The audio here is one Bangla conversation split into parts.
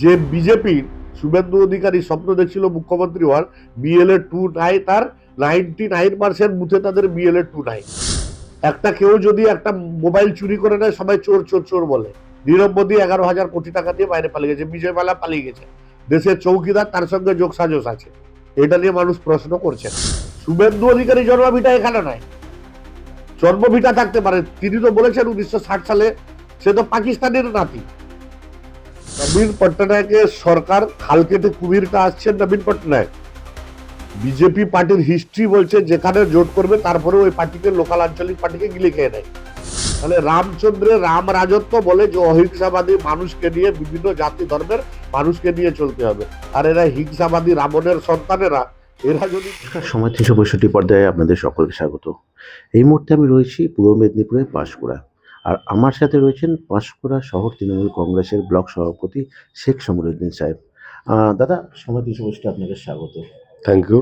যে বিজেপির শুভেন্দু অধিকারী স্বপ্ন দেখছিল মুখ্যমন্ত্রী হওয়ার বিএলএ টু নাই তার নাইনটি নাইন পার্সেন্ট বুথে তাদের বিএলএ টু নাই। একটা কেউ যদি একটা মোবাইল চুরি করে নেয়, সবাই চোর চোর চোর বলে। নীরব মোদী এগারো হাজার কোটি টাকা দিয়ে বাইরে পালিয়ে গেছে বিজয় মালা পালিয়ে গেছে। দেশের চৌকিদার, তার সঙ্গে যোগ সাজস আছে। এটা নিয়ে মানুষ প্রশ্ন করছে। শুভেন্দু অধিকারী জন্মভিটা এখানে নয়। জন্মভিটা থাকতে পারে। তিনি তো বলেছেন উনিশশো ষাট সালে সে তো পাকিস্তানের নাতি। নবীন পট্টনায়কের সরকার খাল কেটে কুমিরটা আসছেন নবীন পট্টনায়ক। বিজেপি পার্টির হিস্ট্রি বলছে, যেখানে জোট করবে, তারপরে ওই পার্টিকে লোকাল আঞ্চলিক পার্টিকে গিলে খেয়ে নেয়। তাহলে রামচন্দ্রের রাম রাজত্ব বলে যে অহিংসাবাদী মানুষকে নিয়ে বিভিন্ন জাতি ধর্মের মানুষকে নিয়ে চলতে হবে। আর এরা হিংসাবাদী রাবণের সন্তানেরা, এরা যদি সময় তিনশো পঁয়ষট্টি পর্যায়ে আপনাদের সকলকে স্বাগত। এই মুহূর্তে আমি রয়েছি পূর্ব মেদিনীপুরের পাঁশকুড়া আর আমার সাথে রয়েছেন পাঁশকুড়া শহর তৃণমূল কংগ্রেসের ব্লক সভাপতি শেখ সমরুদ্দিন সাহেব। দাদা সময় পঁয়ষট্টি আপনাকে স্বাগত। থ্যাংক ইউ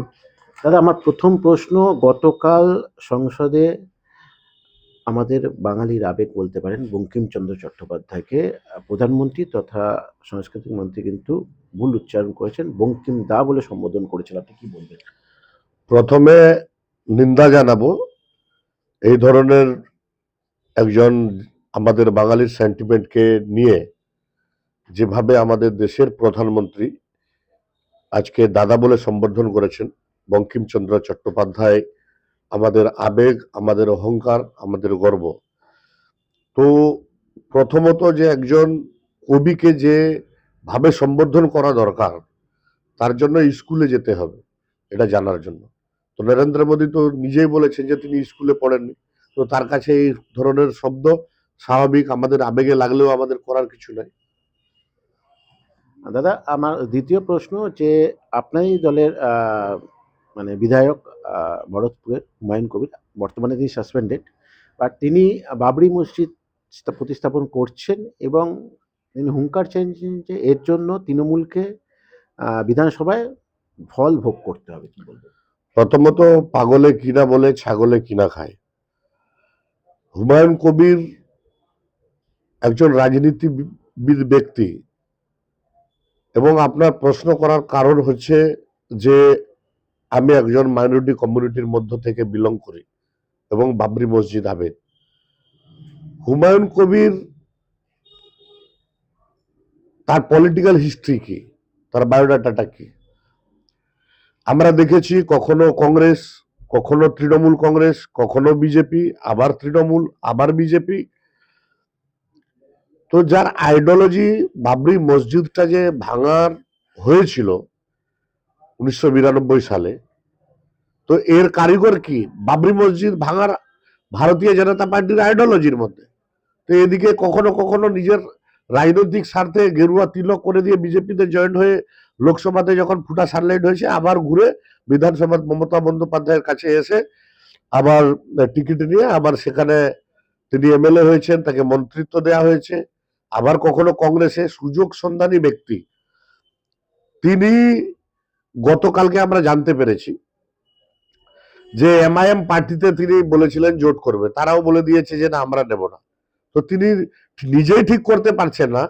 দাদা আমার প্রথম প্রশ্ন গতকাল সংসদে আমাদের বাঙালির আবেগ বলতে পারেন বঙ্কিমচন্দ্র চট্টোপাধ্যায়কে প্রধানমন্ত্রী তথা সাংস্কৃতিক মন্ত্রী কিন্তু ভুল উচ্চারণ করেছেন বঙ্কিম দা বলে সম্বোধন করেছেন। আপনি কি বলবেন? প্রথমে নিন্দা জানাব এই ধরনের একজন আমাদের বাঙালির সেন্টিমেন্টকে নিয়ে যেভাবে আমাদের দেশের প্রধানমন্ত্রী আজকে দাদা বলে সম্বোধন করেছেন, বঙ্কিমচন্দ্র চট্টোপাধ্যায়, আমাদের আবেগ, আমাদের অহংকার, আমাদের গর্ব। তো প্রথমত যে একজন কবিকে যে ভাবে সম্বোধন করা দরকার, তার জন্য স্কুলে যেতে হবে, এটা জানার জন্য। তো নরেন্দ্র মোদী তো নিজেই বলেছেন যে তিনি স্কুলে পড়েননি। তো তার কাছে এই ধরনের শব্দ স্বাভাবিক আমাদের আবেগে লাগলেও আমাদের করার কিছু নাই। দাদা আমার দ্বিতীয় প্রশ্ন যে আপনারই দলের মানে বিধায়ক ভরতপুরের হুমায়ুন কবির বর্তমানে তিনি সাসপেন্ডেড বাট তিনি বাবরি মসজিদ প্রতিস্থাপন করছেন এবং তিনি হুঙ্কার চেয়েছেন যে এর জন্য তৃণমূলকে বিধানসভায় ফল ভোগ করতে হবে কি বলবেন? প্রথমত পাগলে কিনা বলে ছাগলে কিনা খায়। হুমায়ুন কবির একজন রাজনীতিবিদ ব্যক্তি এবং আপনার প্রশ্ন করার কারণ হচ্ছে যে আমি একজন মাইনরিটি কমিউনিটির মধ্য থেকে বিলং করি এবং বাবরি মসজিদ আবেদ। হুমায়ুন কবির তার পলিটিক্যাল হিস্ট্রি কি? তার বায়োডাটাটা কি? আমরা দেখেছি কখনো কংগ্রেস কখনো তৃণমূল কংগ্রেস, কখনো বিজেপি, আবার তৃণমূল, আবার বিজেপি। তো যার আইডিওলজি বাবরি মসজিদটা যে ভাঙার হয়েছিল উনিশশো বিরানব্বই সালে, তো এর কারিগর কি? বাবরি মসজিদ ভাঙার ভারতীয় জনতা পার্টির আইডিওলজির মধ্যে। তো এদিকে কখনো কখনো নিজের রাজনৈতিক স্বার্থে গেরুয়া তিলক করে দিয়ে বিজেপিতে জয়েন হয়ে লোকসভাতে যখন ফুটা সানলাইট হয়েছে, আবার ঘুরে বিধানসভা মমতা বন্দ্যোপাধ্যায়ের কাছে এসে আবার টিকিট নিয়ে আবার সেখানে তিনি এমএলএ হয়েছেন, তাকে মন্ত্রিত্ব দেওয়া হয়েছে। আবার কখনো কংগ্রেসে সুযোগ সন্ধানী ব্যক্তি। তিনি গতকালকে আমরা জানতে পেরেছি যে এমআইএম পার্টিতে তিনি বলেছিলেন জোট করবে। তারাও বলে দিয়েছে যে না, আমরা নেব না। তো তিনি নিজেই ঠিক করতে পারছেন না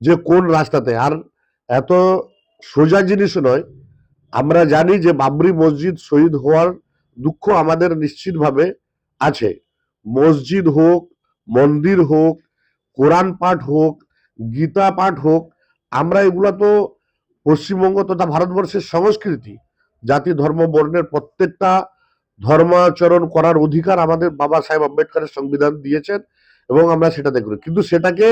যে কোন রাস্তাতে। আর এত সোজা জিনিস নয়। আমরা জানি যে বাবরি মসজিদ শহীদ হওয়ার দুঃখ আমাদের নিশ্চিতভাবে আছে। মসজিদ হোক, মন্দির হোক, কোরআন পাঠ হোক, গীতা পাঠ হোক, আমরা এগুলো তো পশ্চিমবঙ্গ তথা ভারতবর্ষের সংস্কৃতি, জাতি, ধর্ম, বর্ণের প্রত্যেকটা ধর্মাচরণ করার অধিকার আমাদের বাবা সাহেব আম্বেদকরের সংবিধান দিয়েছেন এবং আমরা সেটা করি। কিন্তু সেটাকে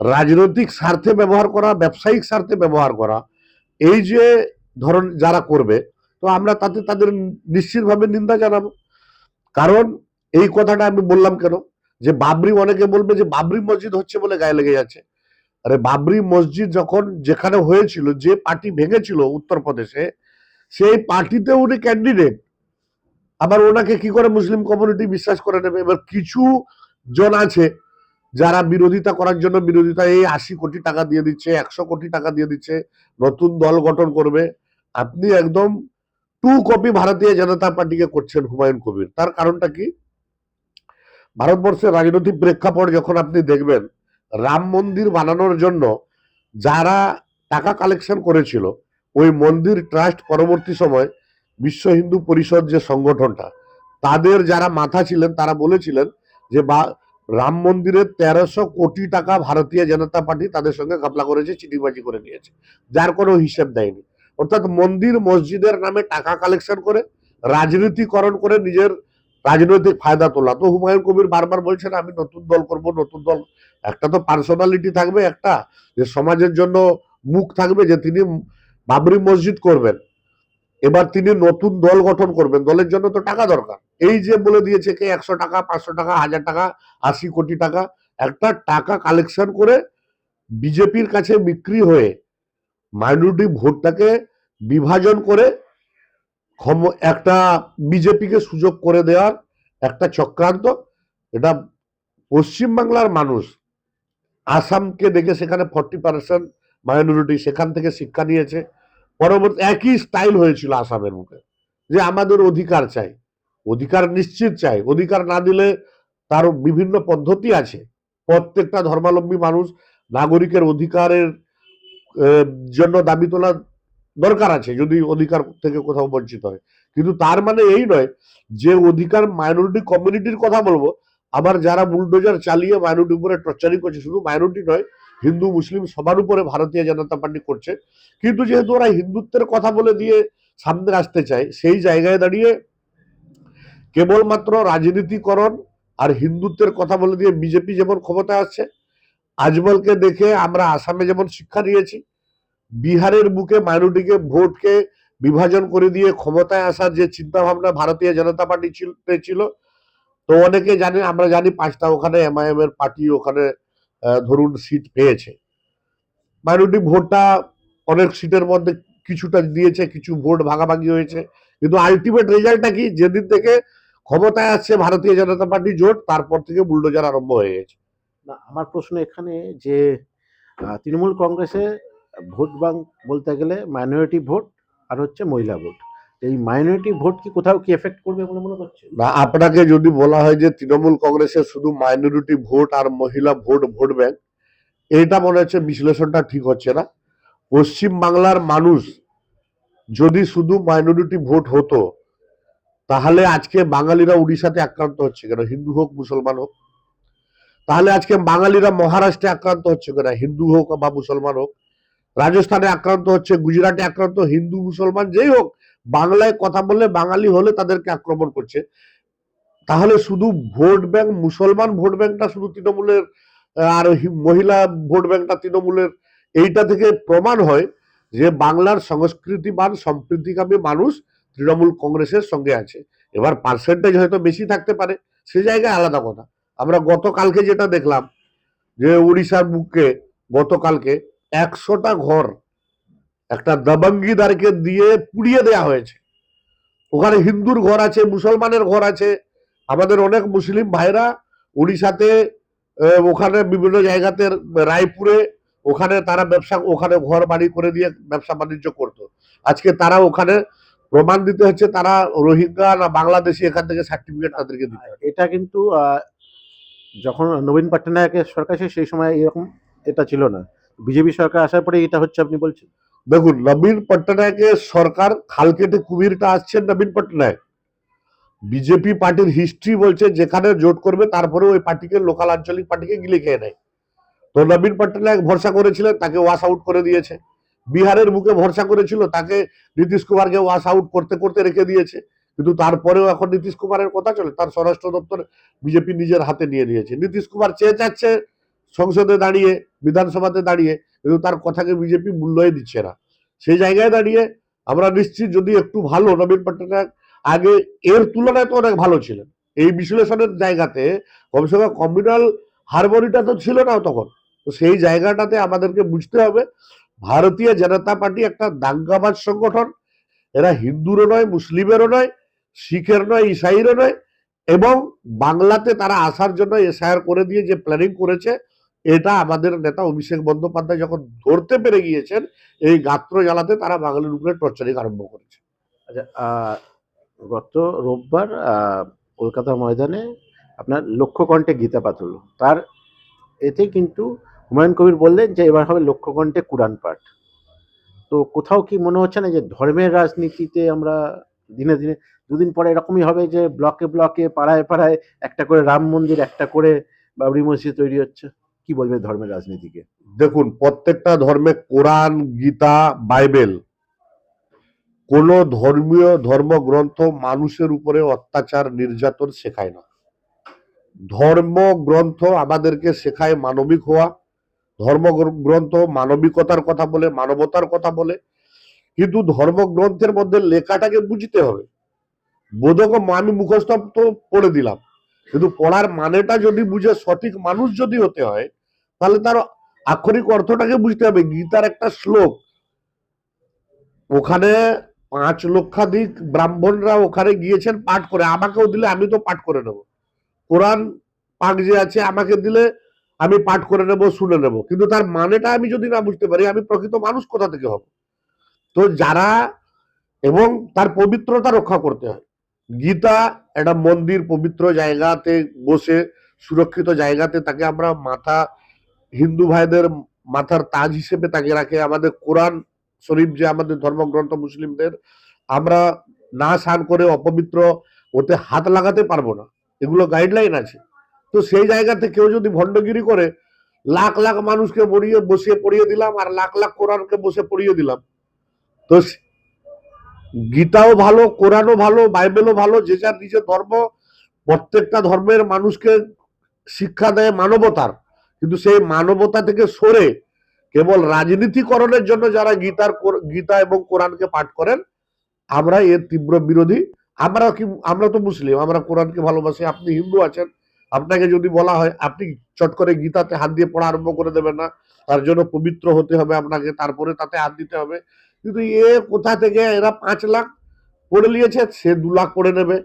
রাজনৈতিক স্বার্থে ব্যবহার করা, ব্যবসায়িক স্বার্থে ব্যবহার করা এই যে ধরন যারা করবে, তো আমরা তাতে তাদের নিশ্চিতভাবে নিন্দা জানাব। কারণ এই কথাটা আমি বললাম কেন? যে বাবরি অনেকে বলবে যে বাবরি মসজিদ হচ্ছে বলে গায়ে লেগে যাচ্ছে আরে বাবরি মসজিদ যখন যেখানে হয়েছিল, যে পার্টি ভেঙেছিল উত্তরপ্রদেশে, সেই পার্টিতে উনি ক্যান্ডিডেট আবার ওনাকে কি করে মুসলিম কমিউনিটি বিশ্বাস করে নেবে? এবার কিছু জন আছে যারা বিরোধিতা করার জন্য বিরোধিতা, এই আশি কোটি টাকা দিয়ে দিচ্ছে, একশো কোটি টাকা দিয়ে দিচ্ছে, নতুন দল গঠন করবে। আপনি একদম টু কপি ভারতীয় জনতা পার্টিকে করছেন হুমায়ুন কবির। তার কারণটা কি? ভারতবর্ষের রাজনৈতিক প্রেক্ষাপট যখন আপনি দেখবেন, রাম মন্দির বানানোর জন্য যারা টাকা কালেকশন করেছিল, ওই মন্দির ট্রাস্ট পরবর্তী সময় বিশ্ব হিন্দু পরিষদ যে সংগঠনটা, তাদের যারা মাথা ছিলেন, তারা বলেছিলেন যে বা রাম মন্দিরের তেরোশো কোটি টাকা ভারতীয় জনতা পার্টি তাদের সঙ্গে ঘাপলা করেছে, চিটিবাজি করে নিয়েছে। যার কোনো হিসেব দেয়নি। অর্থাৎ মন্দির মসজিদের নামে টাকা কালেকশন করে, রাজনীতিকরণ করে নিজের রাজনৈতিক ফায়দা তোলা। তো হুমায়ুন কবির বারবার বলছেন, আমি নতুন দল করব, নতুন দল। একটা তো পার্সোনালিটি থাকবে, একটা যে সমাজের জন্য মুখ থাকবে, যে তিনি বাবরি মসজিদ করবেন। এবার তিনি নতুন দল গঠন করবেন। দলের জন্য তো টাকা দরকার। এই যে বলে দিয়েছে কে, একশো টাকা, পাঁচশো টাকা, হাজার টাকা, আশি কোটি টাকা, একটা টাকা কালেকশন করে বিজেপির কাছে বিক্রি হয়ে মাইনরিটি ভোটটাকে বিভাজন করে ক্ষম, একটা বিজেপিকে সুযোগ করে দেওয়ার একটা চক্রান্ত। এটা পশ্চিমবাংলার মানুষ, আসামকে দেখে সেখানে ফর্টি পার্সেন্ট মাইনরিটি সেখান থেকে শিক্ষা নিয়েছে। পরবর্তী একই স্টাইল হয়েছিল আসামের মুখে যে আমাদের অধিকার চাই। অধিকার নিশ্চিত চাই। অধিকার না দিলে তার বিভিন্ন পদ্ধতি আছে। প্রত্যেকটা ধর্মাবলম্বী মানুষ নাগরিকের অধিকারের জন্য দাবি তোলা দরকার আছে, যদি অধিকার থেকে কোথাও বঞ্চিত হয়। কিন্তু তার মানে এই নয় যে অধিকার মাইনরিটি কমিউনিটির কথা বলব। আবার যারা বুলডোজার চালিয়ে মাইনরিটির উপরে টর্চারিং করছে, শুধু মাইনরিটি নয়, হিন্দু, মুসলিম সবার উপরে ভারতীয় জনতা পার্টি করছে। কিন্তু যেহেতু ওরা হিন্দুত্বের কথা বলে দিয়ে সামনে আসতে চায়, সেই জায়গায় দাঁড়িয়ে কেবলমাত্র রাজনীতিকরণ আর হিন্দুত্বের কথা বলে দিয়ে বিজেপি যেমন ক্ষমতায় আসছে, আজমলকে দেখে আমরা আসামে যেমন শিক্ষা নিয়েছি বিহারের বুকে মাইনরিটিকে ভোটকে বিভাজন করে দিয়ে ক্ষমতায় আসার যে চিন্তা ভাবনা ভারতীয় জনতা পার্টি ছিল- তো অনেকে জানে, আমরা জানি পাঁচটা ওখানে এমআইএম এর পার্টি ওখানে ধরুন সিট পেয়েছে। মাইনরিটি ভোটটা অনেক সিটের মধ্যে কিছুটা দিয়েছে, কিছু ভোট ভাগাভাগি হয়েছে, কিন্তু আলটিমেট রেজাল্টটা কি? যেদিন থেকে ক্ষমতায় আসছে ভারতীয় জনতা পার্টি জোট তারপর থেকে বুলডোজার আরম্ভ হয়ে গেছে। না আমার প্রশ্ন এখানে যে তৃণমূল কংগ্রেসে ভোট ব্যাংক বলতে গেলে মাইনরিটি ভোট আর হচ্ছে মহিলা ভোট। এই মাইনরিটি ভোট কি কোথাও কি এফেক্ট করবে বলে মনে করছে না আপনাকে যদি বলা হয় যে তৃণমূল কংগ্রেসের শুধু মাইনরিটি ভোট আর মহিলা ভোট ভোট ব্যাংক এটা মনে হচ্ছে বিশ্লেষণটা ঠিক হচ্ছে না। পশ্চিম বাংলার মানুষ যদি শুধু মাইনরিটি ভোট হতো তাহলে আজকে বাঙালিরা উড়িষ্যাতে আক্রান্ত হচ্ছে কেন? হিন্দু হোক, মুসলমান হোক। তাহলে আজকে বাঙালিরা মহারাষ্ট্রে আক্রান্ত হচ্ছে কেন? হিন্দু হোক বা মুসলমান হোক। রাজস্থানে আক্রান্ত হচ্ছে, গুজরাটে আক্রান্ত, হিন্দু, মুসলমান যেই হোক, বাংলায় কথা বললে বাঙালি হলে তাদেরকে আক্রমণ করছে। তাহলে শুধু ভোট ব্যাংক, মুসলমান ভোট ব্যাংকটা শুধু তৃণমূলের, আর মহিলা ভোট ব্যাংকটা তৃণমূলের, এইটা থেকে প্রমাণ হয় যে বাংলার সংস্কৃতিবান সম্প্রীতিকামী মানুষ তৃণমূল কংগ্রেসের সঙ্গে আছে। এবার পার্সেন্টেজ হয়তো বেশি থাকতে পারে, সে জায়গায় আলাদা কথা। আমরা গতকালকে যেটা দেখলাম, যে উড়িষ্যার বুকে গতকালকে একশোটা ঘর একটা দবঙ্গিদারকে দিয়ে পুড়িয়ে দেয়া হয়েছে। ওখানে হিন্দুর ঘর আছে, মুসলমানের ঘর আছে, আমাদের অনেক মুসলিম ভাইরা উড়িষ্যাতে ওখানে বিভিন্ন জায়গাতে, রায়পুরে, ওখানে তারা ব্যবসা, ওখানে ঘর বাড়ি করে দিয়ে ব্যবসা বাণিজ্য করতো। আজকে তারা ওখানে প্রমাণ দিতে হচ্ছে তারা রোহিঙ্গা না বাংলাদেশি এখান থেকে সার্টিফিকেট তাদেরকে দিতে এটা কিন্তু যখন নবীন পট্টনায়কের সরকার সেই সময় এরকম এটা ছিল না। বিজেপি সরকার আসার পরে এটা হচ্ছে আপনি বলছেন। দেখুন নবীন পট্টনায়কের সরকার খাল কেটে কুমিরটা আসছেন নবীন পট্টনায়ক বিজেপি পার্টির হিস্ট্রি বলছে যেখানে জোট করবে তারপরে ওই পার্টিকে লোকাল আঞ্চলিক পার্টিকে গিলে খেয়ে নেয়। তো নবীন পট্টনায়ক ভরসা করেছিলেন তাকে ওয়াশ আউট করে দিয়েছে। বিহারের বুকে ভরসা করেছিল, তাকে নীতিশ কুমারকে ওয়াশ আউট করতে করতে রেখে দিয়েছে। কিন্তু তারপরেও এখন নীতিশ কুমারের কথা চলে, তার স্বরাষ্ট্র দপ্তর বিজেপি নিজের হাতে নিয়ে নিয়েছে। নীতিশ কুমার চেয়ে যাচ্ছে সংসদে দাঁড়িয়ে, বিধানসভাতে দাঁড়িয়ে, কিন্তু তার কথাকে বিজেপি মূল্যই দিচ্ছে না। সেই জায়গায় দাঁড়িয়ে আমরা নিশ্চিত যদি একটু ভালো, নবীন পট্টনায়ক আগে এর তুলনায় তো অনেক ভালো ছিলেন। এই বিশ্লেষণের জায়গাতে কমসে কম কমিউনাল হারমোনিটা তো ছিল না তখন। তো সেই জায়গাটাতে আমাদেরকে বুঝতে হবে ভারতীয় জনতা পার্টি একটা দাঙ্গাবাজ সংগঠন। এরা হিন্দুরও নয়, মুসলিমেরও নয়, শিখের নয়, ইসাইরও নয় এবং বাংলাতে তারা আসার জন্য এসআইআর করে দিয়ে যে প্ল্যানিং করেছে, এটা আমাদের নেতা অভিষেক বন্দ্যোপাধ্যায় যখন ধরতে পেরে গিয়েছেন, এই গাত্র জ্বালাতে তারা বাঙালির উপরে টর্চারিং আরম্ভ করেছে। আচ্ছা গত রোববার কলকাতা ময়দানে আপনার লক্ষ্য কণ্ঠে গীতা হলো তার এতে কিন্তু হুমায়ুন কবির বললেন যে, এবার হবে লক্ষ্য কোরআন পাঠ। তো কোথাও কি মনে হচ্ছে না যে, ধর্মের রাজনীতিতে আমরা দিনে দিনে, দুদিন পরে এরকমই হবে যে, ব্লকে ব্লকে, পাড়ায় পাড়ায় একটা করে রাম মন্দির, একটা করে বাবরি মসজিদ তৈরি হচ্ছে? কি বলবে ধর্মের রাজনীতিকে? দেখুন, প্রত্যেকটা ধর্মে কোরআন, গীতা, বাইবেল, কোন ধর্মীয় ধর্মগ্রন্থ মানুষের উপরে অত্যাচার, নির্যাতন শেখায় না। ধর্মগ্রন্থ আমাদেরকে শেখায় মানবিক হওয়া ধর্মগ্রন্থ মানবিকতার কথা বলে, মানবতার কথা বলে, কিন্তু ধর্মগ্রন্থের মধ্যে লেখাটাকে বুঝতে হবে। বোধক আমি মুখস্থ তো পড়ে দিলাম, কিন্তু পড়ার মানেটা যদি বুঝে, সঠিক মানুষ যদি হতে হয়, তাহলে তার আক্ষরিক অর্থটাকে বুঝতে হবে। গীতার একটা শ্লোক, ওখানে পাঁচ লক্ষাধিক ব্রাহ্মণরা ওখানে গিয়েছেন পাঠ করে, আমাকেও দিলে আমি তো পাঠ করে নেব। কোরআন পাক যে আছে, আমাকে দিলে আমি পাঠ করে নেব, শুনে নেব। কিন্তু তার মানেটা আমি যদি না বুঝতে পারি, আমি প্রকৃত মানুষ কোথা থেকে হব? তো যারা এবং তার পবিত্রতা রক্ষা করতে হয়। গীতা একটা মন্দির, পবিত্র জায়গাতে বসে, সুরক্ষিত জায়গাতে তাকে আমরা মাথা, হিন্দু ভাইদের মাথার তাজ হিসেবে তাকে রাখে। আমাদের কোরআন শরীফ যে আমাদের ধর্মগ্রন্থ মুসলিমদের, আমরা না স্নান করে অপবিত্র ওতে হাত লাগাতে পারব না। এগুলো গাইডলাইন আছে। তো সেই জায়গাতে কেউ যদি ভণ্ডগিরি করে, লাখ লাখ মানুষকে পড়িয়ে বসিয়ে পড়িয়ে দিলাম আর লাখ লাখ কোরআনকে বসে পড়িয়ে দিলাম। তো গীতাও ভালো, কোরআনও ভালো, বাইবেলও ভালো, যে যার নিজের ধর্ম, প্রত্যেকটা ধর্মের মানুষকে শিক্ষা দেয় মানবতার। কিন্তু সেই মানবতা থেকে সরে কেবল রাজনীতিকরণের জন্য যারা গীতার গীতা এবং কোরআনকে পাঠ করেন আমরা এর তীব্র বিরোধী। আমরা কি, আমরা তো মুসলিম, আমরা কোরআনকে ভালোবাসি, আপনি হিন্দু আছেন। আপনাকে যদি বলা হয়, আপনি চট করে গীতাতে হাত দিয়ে পড়া আরম্ভ করে দেবেন না। তার জন্য পবিত্র হতে হবে আপনাকে, তারপরে তাতে হাত দিতে হবে। কিন্তু এ কোথা থেকে? এরা পাঁচ লাখ পড়ে নিয়েছে, সে দু লাখ পড়ে নেবে।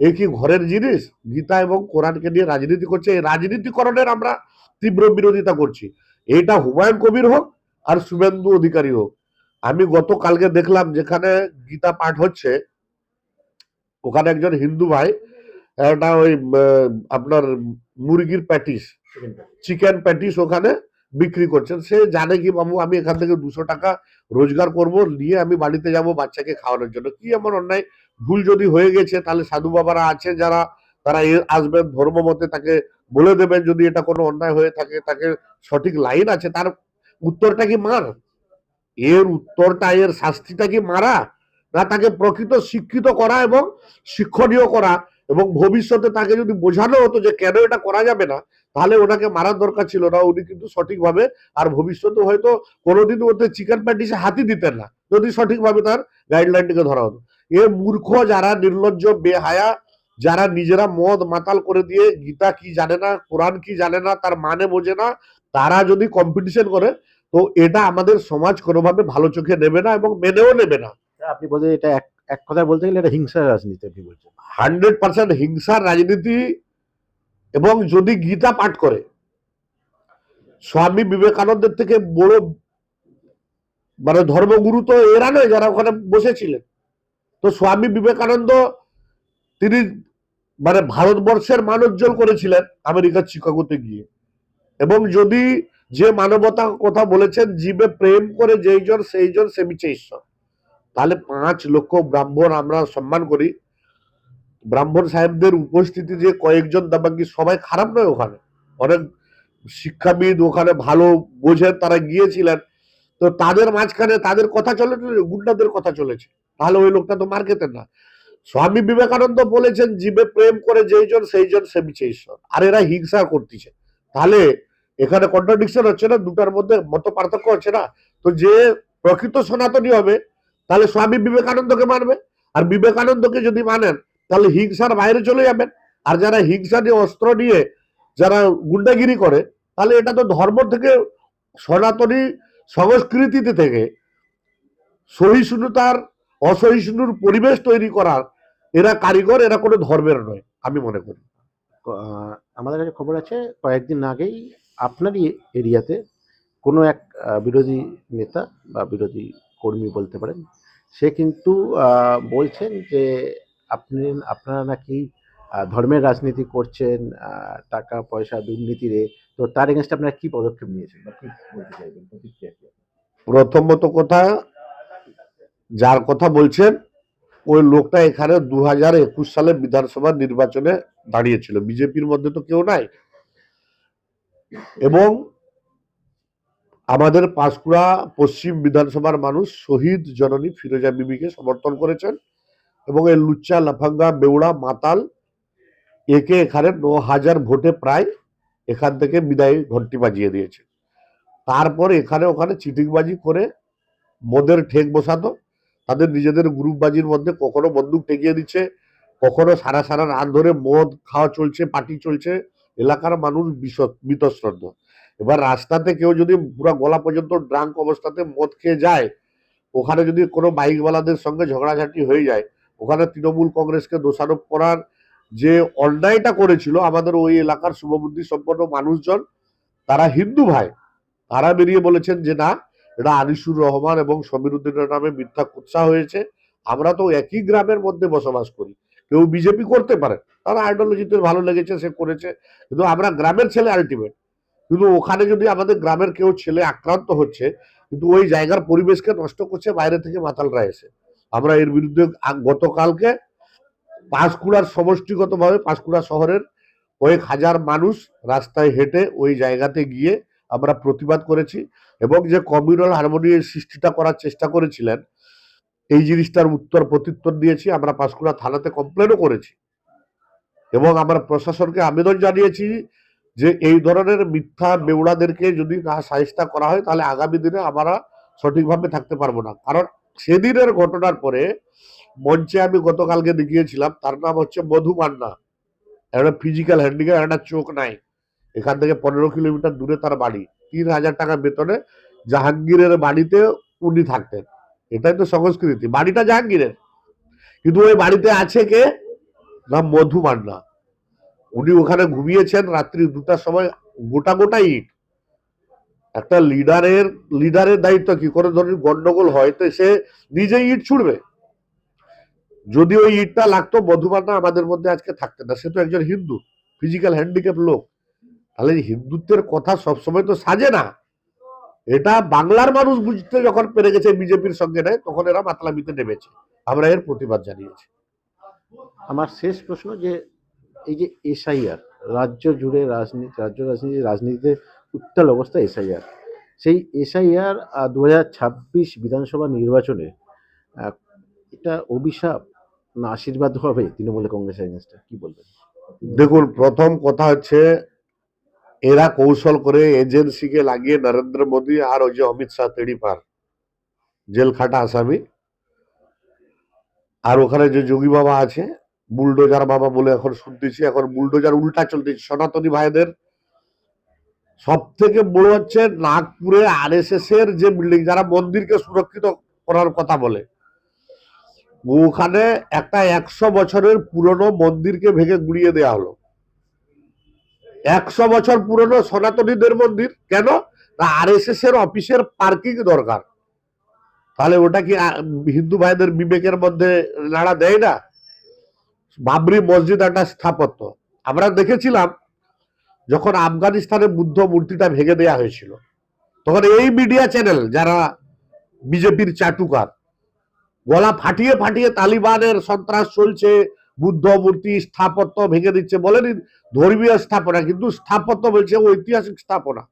এ কি ঘরের জিনিস? গীতা এবং কোরআনকে নিয়ে রাজনীতি করছে। এই রাজনীতিকরণের আমরা তীব্র বিরোধিতা করছি। এটা হুমায়ুন কবির হোক আর শুভেন্দু অধিকারী হোক। আমি গতকালকে দেখলাম যেখানে গীতা পাঠ হচ্ছে, ওখানে একজন হিন্দু ভাই একটা ওই আপনার মুরগির প্যাটিস চিকেন প্যাটিস ওখানে বিক্রি করছেন। সে জানে কি বাবু আমি এখান থেকে দুশো টাকা রোজগার করব নিয়ে আমি বাড়িতে যাব বাচ্চাকে খাওয়ানোর জন্য। কি এমন অন্যায়? ভুল যদি হয়ে গেছে তাহলে সাধু বাবারা আছে যারা তারা আসবেন ধর্ম মতে তাকে বলে দেবেন যদি এটা কোনো অন্যায় হয়ে থাকে তাকে সঠিক লাইন আছে। তার উত্তরটা কি মার? এর উত্তরটা এর শাস্তিটা কি মারা? না তাকে প্রকৃত শিক্ষিত করা এবং শিক্ষণীয় করা। এবং ভবিষ্যতে তাকে যদি বোঝানো হতো যে কেন এটা করা যাবে না, তাহলে ওনাকে মারার দরকার ছিল না। উনি কিন্তু সঠিকভাবে আর ভবিষ্যতে হয়তো কোনোদিন ওতে চিকেন প্যাটিসে হাতি দিতেন না, যদি সঠিকভাবে তার গাইডলাইনটিকে ধরা হতো। এ মূর্খ যারা, নির্লজ্জ, বেহায়া, যারা নিজেরা মদ মাতাল করে দিয়ে গীতা কি জানে না, কোরআন কি জানে না, তার মানে বোঝে না, তারা যদি কম্পিটিশন করে, তো এটা আমাদের সমাজ কোনোভাবে ভালো চোখে নেবে না এবং মেনেও নেবে না। আপনি বলতে এটা এক এক কথায় বলতে গেলে এটা হিংসার রাজনীতি আপনি বলছেন। হান্ড্রেড পার্সেন্ট হিংসার রাজনীতি এবং যদি গীতা পাঠ করে, স্বামী বিবেকানন্দের থেকে বড় মানে ধর্মগুরু তো এরা নয় যারা ওখানে বসেছিলেন। তো স্বামী বিবেকানন্দ তিনি মানে ভারতবর্ষের মান উজ্জ্বল করেছিলেন আমেরিকার চিকাগোতে গিয়ে। এবং যদি যে মানবতা কথা বলেছেন, জীবে প্রেম করে যেইজন সেইজন সে বিচে ঈশ্বর। তাহলে পাঁচ লক্ষ ব্রাহ্মণ আমরা সম্মান করি। ব্রাহ্মণ সাহেবদের উপস্থিতি যে কয়েকজন দাবাঙ্গি সবাই খারাপ নয় ওখানে। অনেক শিক্ষাবিদ ওখানে ভালো বোঝেন তারা গিয়েছিলেন। তো তাদের মাঝখানে তাদের কথা চলে, গুন্ডাদের কথা চলেছে। তাহলে ওই লোকটা তো মার খেতেন না। স্বামী বিবেকানন্দ বলেছেন, জীবে প্রেম করে যেইজন সেইজন সে বিচে ঈশ্বর। আর এরা হিংসা করতেছে। তাহলে এখানে কন্ট্রাডিকশন হচ্ছে না? দুটার মধ্যে মত পার্থক্য হচ্ছে না? তো যে প্রকৃত সনাতনী হবে তাহলে স্বামী বিবেকানন্দকে মানবে আর বিবেকানন্দকে যদি মানেন, তাহলে হিংসার বাইরে চলে যাবেন। আর যারা হিংসা নিয়ে, অস্ত্র নিয়ে যারা গুন্ডাগিরি করে, তাহলে এটা তো ধর্ম থেকে, সনাতনী সংস্কৃতিতে থেকে সহিষ্ণুতার, অসহিষ্ণুর পরিবেশ তৈরি করার এরা কারিগর, এরা কোনো ধর্মের নয়, আমি মনে করি। আমাদের কাছে খবর আছে, কয়েকদিন আগেই আপনারই এরিয়াতে কোনো এক বিরোধী নেতা বা বিরোধী কর্মী বলতে পারেন সে কিন্তু বলছেন যে আপনি, আপনারা নাকি ধর্মের রাজনীতি করছেন টাকা, পয়সা, দুর্নীতিরে তো তার এগেনস্টে আপনারা কি পদক্ষেপ নিয়েছেন? বা বলতে প্রথমত কথা, যার কথা বলছেন, ওই লোকটা এখানে দু হাজার একুশ সালে বিধানসভা নির্বাচনে দাঁড়িয়েছিল। বিজেপির মধ্যে তো কেউ নাই। এবং আমাদের পাঁশকুড়া পশ্চিম বিধানসভার মানুষ শহীদ জননী ফিরোজা বিবিকে সমর্থন করেছেন এবং এই লুচ্চা, লাফাঙ্গা, বেউড়া, মাতাল একে এখানে ন হাজার ভোটে প্রায় এখান থেকে বিদায় ঘন্টি বাজিয়ে দিয়েছে। তারপর এখানে ওখানে চিটিংবাজি করে মদের ঠেক বসাতো, তাদের নিজেদের গ্রুপবাজির মধ্যে কখনো বন্দুক টেকিয়ে দিচ্ছে, কখনো সারা সারা রাত ধরে মদ খাওয়া চলছে, পার্টি চলছে, এলাকার মানুষ বীতশ্রদ্ধ। এবার রাস্তাতে কেউ যদি পুরো গলা পর্যন্ত ড্রাঙ্ক অবস্থাতে মদ খেয়ে যায়, ওখানে যদি কোনো বাইকওয়ালাদের সঙ্গে ঝগড়াঝাটি হয়ে যায়, ওখানে তৃণমূল কংগ্রেসকে দোষারোপ করার যে অন্যায়টা করেছিল আমাদের ওই এলাকার শুভবুদ্ধি সম্পন্ন মানুষজন, তারা হিন্দু ভাই, তারা বেরিয়ে বলেছেন যে না, এটা আনিসুর রহমান এবং সমীর উদ্দিনের নামে মিথ্যা কুৎসা হয়েছে, আমরা তো একই গ্রামের মধ্যে বসবাস করি, কেউ বিজেপি করতে পারে, তার আইডিওলজিতে ভালো লেগেছে, সে করেছে, কিন্তু আমরা গ্রামের ছেলে আলটিমেট কিন্তু ওখানে যদি আমাদের গ্রামের কেউ ছেলে আক্রান্ত হচ্ছে, কিন্তু ওই জায়গার পরিবেশকে নষ্ট করছে, বাইরে থেকে মাতালরা এসে। আমরা এর বিরুদ্ধে গতকালকে পাঁশকুড়ার সমষ্টিগতভাবে, পাঁশকুড়া শহরের কয়েক হাজার মানুষ রাস্তায় হেঁটে ওই জায়গাতে গিয়ে আমরা প্রতিবাদ করেছি এবং যে কমিউনাল হারমোনিয়ার সৃষ্টিটা করার চেষ্টা করেছিলেন, এই জিনিসটার উত্তর প্রত্যুত্তর দিয়েছি। আমরা পাঁশকুড়া থানাতে কমপ্লেনও করেছি। এবং আমরা প্রশাসনকে আবেদন জানিয়েছি যে এই ধরনের মিথ্যা বেউড়াদেরকে যদি না সাহিস্তা করা হয়, তাহলে আগামী দিনে আমরা সঠিকভাবে থাকতে পারব না। কারণ সেদিনের ঘটনার পরে মঞ্চে আমি গতকালকে দেখিয়েছিলাম, তার নাম হচ্ছে মধু মান্না। একটা ফিজিক্যাল হ্যান্ডিক্যাপ একটা চোখ নাই। এখান থেকে পনেরো কিলোমিটার দূরে তার বাড়ি। তিন হাজার টাকা বেতনে জাহাঙ্গীরের বাড়িতে উনি থাকতেন। এটাই তো সংস্কৃতি। বাড়িটা জাহাঙ্গীরের। কিন্তু ওই বাড়িতে আছে কে? না মধু মান্না। উনি ওখানে ঘুমিয়েছেন রাত্রি দুটার সময়, গোটা গোটা ইট। একটা লিডারের লিডারের দায়িত্ব কি করে ধরুন গন্ডগোল হয়, তো সে নিজেই ইট ছুড়বে। যদি ওই ইটটা লাগতো মধুমান্না আমাদের মধ্যে আজকে থাকতেন না। সে তো একজন হিন্দু ফিজিক্যাল হ্যান্ডিক্যাপ লোক। তাহলে হিন্দুত্বের কথা সবসময় তো সাজে না। এটা বাংলার মানুষ বুঝতে যখন পেরে গেছে বিজেপির সঙ্গে নেয়, তখন এরা মাতলামিতে নেমেছে। আমরা এর প্রতিবাদ জানিয়েছি। আমার শেষ প্রশ্ন যে এই যে এসআইআর, রাজ্য জুড়ে রাজনীতি রাজ্য রাজনীতি, রাজনীতিতে উত্তাল অবস্থা এসআইআর। সেই এসআইআর দু ছাব্বিশ বিধানসভা নির্বাচনে এটা অভিশাপ না আশীর্বাদ হবে তৃণমূল কংগ্রেস এগেনস্টে? কি বলবেন? দেখুন, প্রথম কথা হচ্ছে এরা কৌশল করে এজেন্সিকে লাগিয়ে নরেন্দ্র মোদী আর ওই যে অমিত শাহ তেড়ি পার জেল খাটা আসামি। আর ওখানে যে যোগী বাবা আছে বুলডোজার বাবা বলে এখন শুনতেছি, এখন বুলডোজার উল্টা চলতেছে, সনাতনী ভাইদের। সব থেকে বড় হচ্ছে নাগপুরে আর এর যে বিল্ডিং যারা মন্দিরকে সুরক্ষিত করার কথা বলে। ওখানে একটা একশো বছরের পুরনো মন্দিরকে ভেঙে গুড়িয়ে দেওয়া হলো। একশো বছর পুরনো সনাতনীদের মন্দির। কেন? আর এস এর অফিসের পার্কিং দরকার। তাহলে ওটা কি হিন্দু ভাইদের বিবেকের মধ্যে নাড়া দেয় না? বাবরি মসজিদ একটা স্থাপত্য। আমরা দেখেছিলাম যখন আফগানিস্তানে বুদ্ধ মূর্তিটা ভেঙে দেওয়া হয়েছিল, তখন এই মিডিয়া চ্যানেল যারা বিজেপির চাটুকার, গলা ফাটিয়ে ফাটিয়ে তালিবানের সন্ত্রাস চলছে, বুদ্ধ মূর্তি স্থাপত্য ভেঙে দিচ্ছে বলেনি ধর্মীয় স্থাপনা, কিন্তু স্থাপত্য বলছে ঐতিহাসিক স্থাপনা।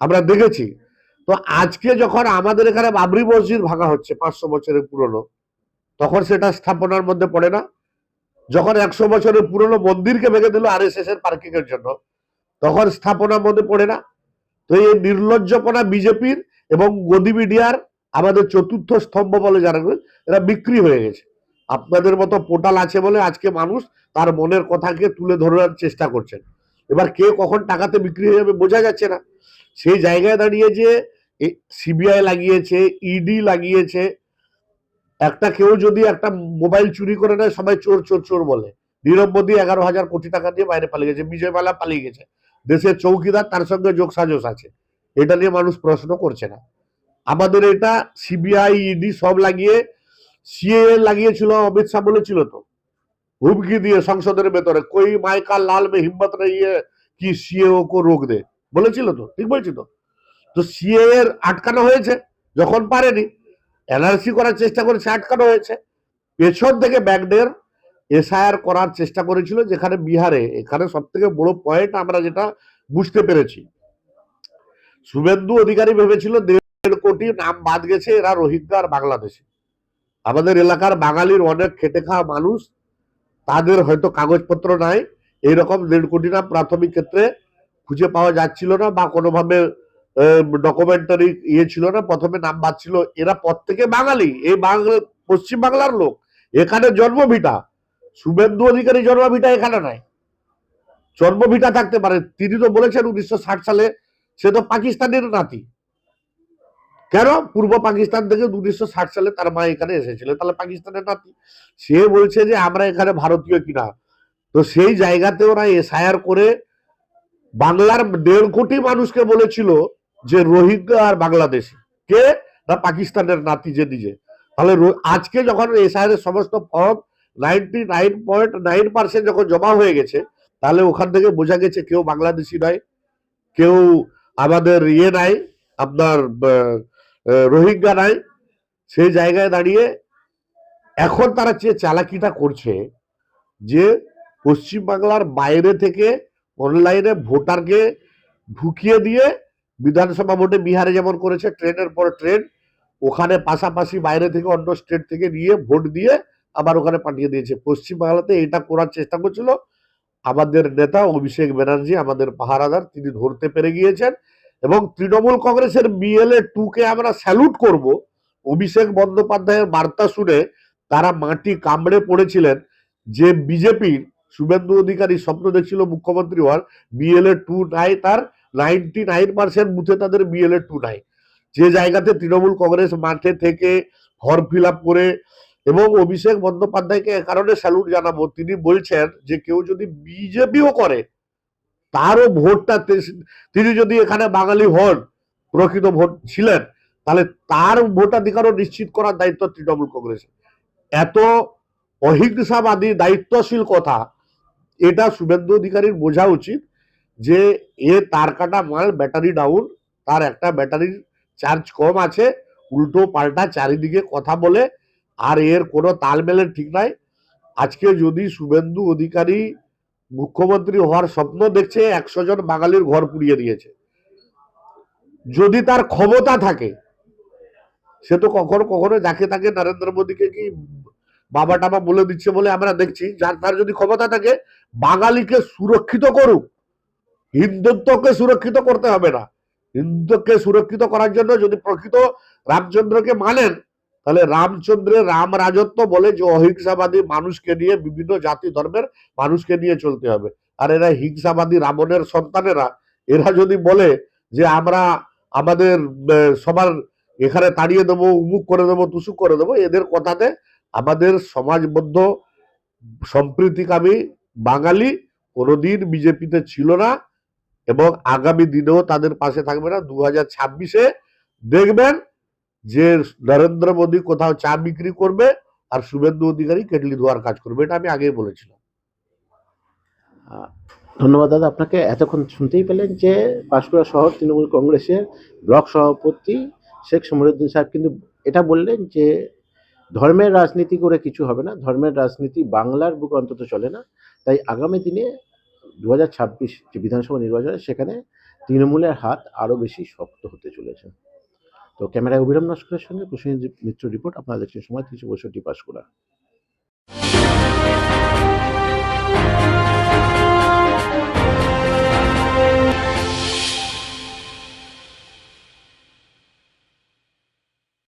আমরা দেখেছি। তো আজকে যখন আমাদের এখানে বাবরি মসজিদ ভাঙা হচ্ছে পাঁচশো বছরের পুরনো, তখন সেটা স্থাপনার মধ্যে পড়ে না? যখন একশো বছরের পুরনো মন্দিরকে ভেঙে দিল আর এস এর পার্কিং এর জন্য, তখন স্থাপনার মধ্যে পড়ে না। তো এই নির্লজ্জপনা বিজেপির এবং গদি মিডিয়ার আমাদের চতুর্থ স্তম্ভ বলে যারা এরা বিক্রি হয়ে গেছে। আপনাদের মতো পোর্টাল আছে বলে আজকে মানুষ তার মনের কথাকে তুলে ধরার চেষ্টা করছেন। এবার কে কখন টাকাতে বিক্রি হয়ে যাবে বোঝা যাচ্ছে না। সেই জায়গায় দাঁড়িয়ে যে সিবিআই লাগিয়েছে, ইডি লাগিয়েছে একটা কেউ যদি একটা মোবাইল চুরি করে নেয়, সবাই চোর চোর চোর বলে। নীরব মোদী এগারো হাজার কোটি টাকা দিয়ে বাইরে পালিয়ে গেছে বিজয় মালা পালিয়ে গেছে। দেশের চৌকিদার, তার সঙ্গে যোগ সাজস আছে। এটা নিয়ে মানুষ প্রশ্ন করছে না। আমাদের এটা সিবিআই ইডি সব লাগিয়ে সিএ লাগিয়েছিল, অমিত শাহ বলেছিল তো। হুমকি দিয়ে সংসদের ভেতরে, কই মাইকা, লাল মে হিম্মত নেই কি সিএও কো রোক দে? বলেছিল তো, ঠিক বলছি তো। তো সিএ এর আটকানো হয়েছে, যখন পারেনি এনআরসি করার চেষ্টা করেছে, আটকানো হয়েছে। পেছন থেকে ব্যাগডের এসআইআর করার চেষ্টা করেছিল, যেখানে বিহারে, এখানে সব থেকে বড় পয়েন্ট আমরা যেটা বুঝতে পেরেছি। শুভেন্দু অধিকারী ভেবেছিল দেড় কোটি নাম বাদ গেছে, এরা রোহিঙ্গা আর বাংলাদেশে। আমাদের এলাকার বাঙালির অনেক খেটে খাওয়া মানুষ, তাদের হয়তো কাগজপত্র নাই, এইরকম দেড় কোটি নাম প্রাথমিক ক্ষেত্রে খুঁজে পাওয়া যাচ্ছিল না বা কোনোভাবে ডকুমেন্টারি ইয়ে ছিল না, প্রথমে নাম ছিল, এরা প্রত্যেকে বাঙালি, এই বাংলা পশ্চিম বাংলার লোক। এখানে জন্মভিটা শুভেন্দু অধিকারী জন্মভিটা এখানে নাই। জন্মভিটা থাকতে পারে। তিনি তো বলেছেন উনিশশো ষাট সালে সে তো পাকিস্তানের নাতি। কেন? পূর্ব পাকিস্তান থেকে উনিশশো ষাট সালে তার মা এখানে এসেছিল, তাহলে পাকিস্তানের নাতি। সে বলছে যে আমরা এখানে ভারতীয় কিনা। তো সেই জায়গাতে ওরা এসআইআর করে বাংলার দেড় কোটি মানুষকে বলেছিল যে রোহিঙ্গা আর বাংলাদেশি, কে? না পাকিস্তানের নাতি যে নিজে। তাহলে আজকে যখন এসআইআর এর সমস্ত form ninety nine point nine percent যখন জমা হয়ে গেছে, তাহলে ওখান থেকে বোঝা গেছে কেউ বাংলাদেশি নয় কেউ আমাদের ইয়ে নাই, আপনার রোহিঙ্গা নাই। সেই জায়গায় দাঁড়িয়ে এখন তারা যে চালাকিটা করছে, যে পশ্চিমবাংলার বাইরে থেকে অনলাইনে ভোটারকে ঢুকিয়ে দিয়ে বিধানসভা ভোটে বিহারে যেমন করেছে, ট্রেনের পর ট্রেন, ওখানে পাশাপাশি বাইরে থেকে অন্য স্টেট থেকে নিয়ে ভোট দিয়ে আবার ওখানে পাঠিয়ে দিয়েছে। পশ্চিমবাংলাতে এটা করার চেষ্টা করছিল। আমাদের নেতা অভিষেক ব্যানার্জি, আমাদের পাহারাদার, তিনি ধরতে পেরে গিয়েছেন এবং তৃণমূল কংগ্রেসের বিএলএ টু কে আমরা স্যালুট করব। অভিষেক বন্দ্যোপাধ্যায়ের বার্তা শুনে তারা মাটি কামড়ে পড়েছিলেন। যে বিজেপির শুভেন্দু অধিকারী স্বপ্ন দেখছিল মুখ্যমন্ত্রী হওয়ার বিএলএ টু নাই তার। নাইনটি নাইন পার্সেন্ট বুথে তাদের বিএলএ টু নাই। যে জায়গাতে তৃণমূল কংগ্রেস মাঠে থেকে ফর্ম ফিল করে এবং অভিষেক বন্দ্যোপাধ্যায়কে এ কারণে স্যালুট জানাব, তিনি বলছেন যে কেউ যদি বিজেপিও করে, তারও ভোটটা তিনি যদি এখানে বাঙালি হন, প্রকৃত ভোট ছিলেন, তাহলে তার ভোটাধিকারও নিশ্চিত করার দায়িত্ব তৃণমূল কংগ্রেসের এত অহিংসাবাদী, দায়িত্বশীল কথা, এটা শুভেন্দু অধিকারীর বোঝা উচিত। যে এ তার কাটা মাল ব্যাটারি ডাউন তার একটা ব্যাটারির চার্জ কম আছে, উল্টো পাল্টা চারিদিকে কথা বলে, আর এর কোনো তালমেলের ঠিক নাই। আজকে যদি শুভেন্দু অধিকারী মুখ্যমন্ত্রী হওয়ার স্বপ্ন দেখছে, একশো জন বাঙালির ঘর পুড়িয়ে দিয়েছে। যদি তার ক্ষমতা থাকে, সে তো কখনো কখনো যাকে তাকে নরেন্দ্র মোদীকে কি বাবা টাবা বলে দিচ্ছে বলে আমরা দেখছি, যার তার যদি ক্ষমতা থাকে, বাঙালিকে সুরক্ষিত করুক। হিন্দুত্বকে সুরক্ষিত করতে হবে না। হিন্দুত্বকে সুরক্ষিত করার জন্য যদি প্রকৃত রামচন্দ্রকে মানেন, তাহলে রামচন্দ্রের রাম রাজত্ব বলে যে অহিংসাবাদী মানুষকে নিয়ে বিভিন্ন জাতি ধর্মের মানুষকে নিয়ে চলতে হবে। আর এরা হিংসাবাদী রাবণের সন্তানেরা। এরা যদি বলে যে আমরা আমাদের সবার এখানে তাড়িয়ে দেবো, উমুক করে দেবো তুসুক করে দেবো, এদের কথাতে আমাদের সমাজবদ্ধ, সম্প্রীতিকামী বাঙালি কোনোদিন বিজেপিতে ছিল না। এবং আগামী দিনেও তাদের পাশে থাকবে না। দু হাজার ছাব্বিশে দেখবেন যে নরেন্দ্র মোদী কোথাও চা বিক্রি করবে আর শুভেন্দু অধিকারী কেটলি ধোয়ার কাজ করবে। এটা আমি আগেই বলেছিলাম। ধন্যবাদ দাদা। আপনাকে এতক্ষণ শুনতেই পেলেন যে পাঁশকুড়া শহর তৃণমূল কংগ্রেসের ব্লক সভাপতি শেখ সমরুদ্দিন সাহেব কিন্তু এটা বললেন যে ধর্মের রাজনীতি করে কিছু হবে না। ধর্মের রাজনীতি বাংলার বুকে অন্তত চলে না। তাই আগামী দিনে দু হাজার ছাব্বিশ যে বিধানসভা নির্বাচন সেখানে তৃণমূলের হাত আরও বেশি শক্ত হতে চলেছে। তো ক্যামেরায় অভিরাম নস্করের সঙ্গে প্রসেনজিৎ মিত্র রিপোর্ট, আপনারা দেখছেন সময় তিনশো পঁয়ষট্টি পাঁশকুড়া